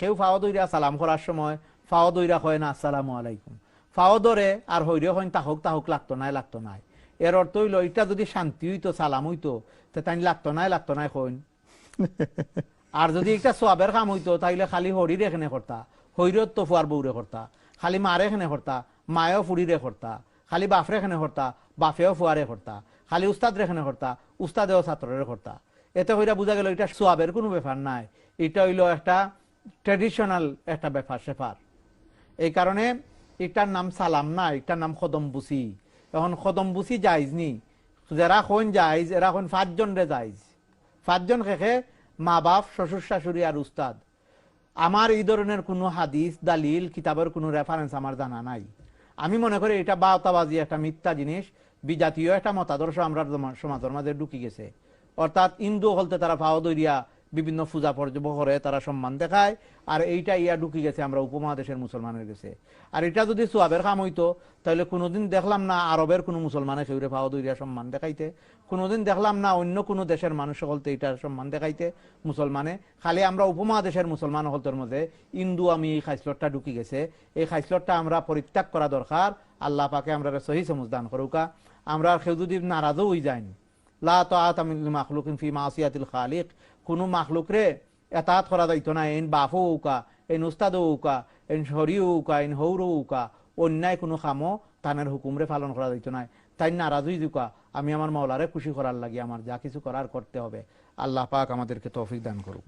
কেউ ফাও দইরা সালাম করার সময়, ফাও দইরা হয় না, আসসালামু আলাইকুম। ফাও ধরে আর হইরে হইন তাহক তাহক লাগতো নাই লাগতো নাই। এর অর্থ হইল এটা যদি শান্তি হইতো, সালাম হইতো, তে তাই লাগতো নাই লাগতো নাই হইন আর যদি একটা সোয়াবের কাম হইতো, তাইলে খালি হরির এখানে করতা, হইরত তো ফুয়ার বউরে করতা, খালি মারে এখানে করতা, মায়েও ফুড়িরে করতা, খালি বাফরে এখানে করতা বাফেও ফুয়ারে করতা, খালি উস্তাদ রেখানে করতা, উস্তাদেও ছাত্রের করতা। এতে হইরা বোঝা গেল এটা সোয়াবের কোনো ব্যাপার নাই। এটা হইল একটা ট্রেডিশনাল একটা ব্যাপার সেপার এই কারণে এটার নাম সালাম না, এটার নাম খদমবুসি। এখন খদমবুসি যাইজ নি। যারা কোন যাইজ এরা কোন পাঁচজন রে যাইজ পাঁচজন খেখে মা বাপ, শ্বশুর শাশুড়ি আর উস্তাদ। আমার এই ধরনের কোনো হাদিস, দালিল, কিতাবের কোনো রেফারেন্স আমার জানা নাই। আমি মনে করি এটা বাওতাবাজি, একটা মিথ্যা জিনিস, বিজাতীয় একটা মতাদর্শ আমরা সমাজের মাঝে ঢুকি গেছে। অর্থাৎ হিন্দু হলতে তারা পাও দইরিয়া বিভিন্ন পূজা পর্যব করে তারা সম্মান দেখায়, আর এইটা ইয়া ঢুকি গেছে আমরা উপমহাদেশের মুসলমানের গেছে আর এটা যদি সোয়াবের কাম হইতো, তাহলে কোনোদিন দেখলাম না আরবের কোনো মুসলমানে সেউরে পাও দইরিয়া সম্মান দেখাইতে। কোনোদিন দেখলাম না অন্য কোনো দেশের মানুষ হলতে এটার সম্মান দেখাইতে মুসলমানে। খালি আমরা উপমহাদেশের মুসলমান হলতের মধ্যে ইন্দু আমি এই খাইসলটটা ঢুকি গেছে। এই খাইসলটটা আমরা পরিত্যাগ করা দরকার। আল্লাহ পাকে আমরা সহি সমুজদান করুকা আমরা কেউ যদি নারাজও হয়ে যায়নি লা তাআত মিল মাখলুকিন ফি মাসিয়াতিল খালিক। কোনো মাখলুকরে এতাত করা যাইত না এন বাফো উকা, এন উস্তাদ উকা, এন শরিও উকা, এন হৌর উকা। অন্যায় কোনো খামো তানের হুকুমরে পালন করা যাইত না তাই নারাজ দুকা, আমি আমার মাওলারে খুশি করার লাগি, আমার যা কিছু করার করতে হবে। আল্লাহ পাক আমাদেরকে তৌফিক দান করুক।